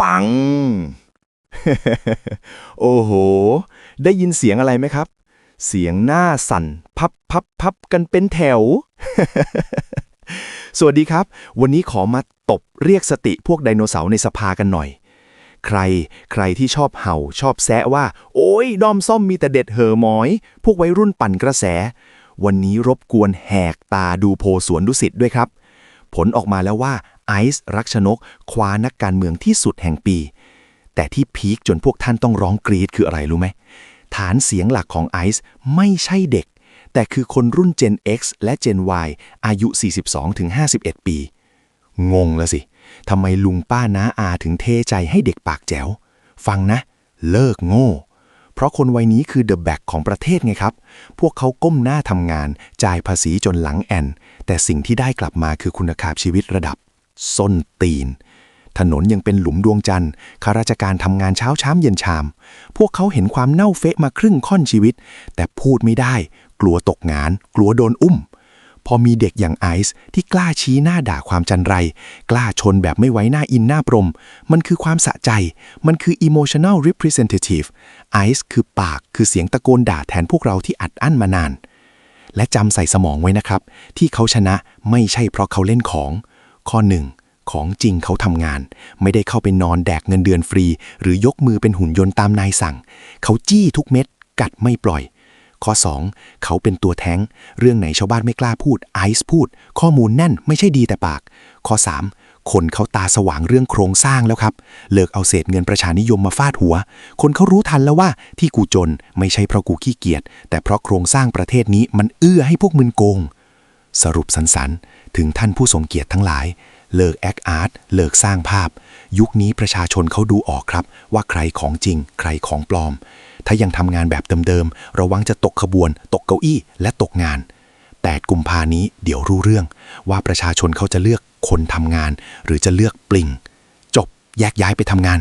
ปัง โอ้โห ได้ยินเสียงอะไรไหมครับ เสียงหน้าสั่น พับพับพับกันเป็นแถว สวัสดีครับ วันนี้ขอมาตบเรียกสติพวกไดโนเสาร์ในสภากันหน่อย ใคร ใครที่ชอบเห่าชอบแซะว่า โอ้ยดอมซ่อมมีแต่เด็ดเหอหมอย พวกวัยรุ่นปั่นกระแส วันนี้รบกวนแหกตาดูโพสวนดุสิตด้วยครับ ผลออกมาแล้วว่า ไอซ์รักชนก คว้านักการเมืองที่สุดแห่งปี แต่ที่พีคจนพวกท่านต้องร้องกรีดคืออะไรรู้ไหม ฐานเสียงหลักของไอซ์ไม่ใช่เด็ก แต่คือคนรุ่น Gen X และ Gen Y อายุ 42-51 ปี งงแล้วสิทำไมลุงป้าน้าอาถึงเทใจให้เด็กปากแจ๋ว ฟังนะ เลิกโง่ เพราะคนวัยนี้คือเดอะแบ็กของประเทศไงครับ พวกเขาก้มหน้าทำงาน จ่ายภาษีจนหลังแอน แต่สิ่งที่ได้กลับมาคือคุณภาพชีวิตระดับ ส้นตีน ถนนยังเป็นหลุมดวงจันทร์ข้าราชการทำงานเช้าช้ำเย็นชาม พวกเขาเห็นความเน่าเฟะมาครึ่งค่อนชีวิต แต่พูดไม่ได้ กลัวตกงาน กลัวโดนอุ้ม พอมีเด็กอย่างไอซ์ที่กล้าชี้หน้าด่าความจันไร กล้าชนแบบไม่ไว้หน้าอินหน้าปรม มันคือความสะใจ มันคือ emotional representative ไอซ์คือปากคือเสียงตะโกนด่าแทนพวกเราที่อัดอั้นมานานและจำใส่สมองไว้นะครับ ที่เขาชนะไม่ใช่เพราะเขาเล่นของ ข้อหนึ่งของจริงเขาทำงาน ไม่ได้เข้าไปนอนแดกเงินเดือนฟรี หรือยกมือเป็นหุ่นยนต์ตามนายสั่ง เขาจี้ทุกเม็ด กัดไม่ปล่อย ข้อ 2 เขาเป็นตัวแท้ง เรื่องไหนชาวบ้านไม่กล้าพูดไอซ์พูด ข้อมูลแน่นไม่ใช่ดีแต่ปาก ข้อ 3 คนเขาตาสว่างเรื่องโครงสร้างแล้วครับ เลิกเอาเศษเงินประชานิยมมาฟาดหัว คนเขารู้ทันแล้วว่าที่กูจนไม่ใช่เพราะกูขี้เกียจแต่เพราะโครงสร้างประเทศนี้มันเอื้อให้พวกมึนโกง สรุปสันๆ ถึงท่านผู้ทรงเกียรติทั้งหลาย เลิกแอคอาร์ตเลิกสร้างภาพ ยุคนี้ประชาชนเขาดูออกครับ ว่าใครของจริง ใครของปลอม ถ้ายังทำงานแบบเดิมๆ ระวังจะตกขบวน ตกเก้าอี้ และตกงาน 8 กุมภานี้เดี๋ยวรู้เรื่อง ว่าประชาชนเขาจะเลือกคนทำงาน หรือจะเลือกปลิง จบแยกย้ายไปทำงาน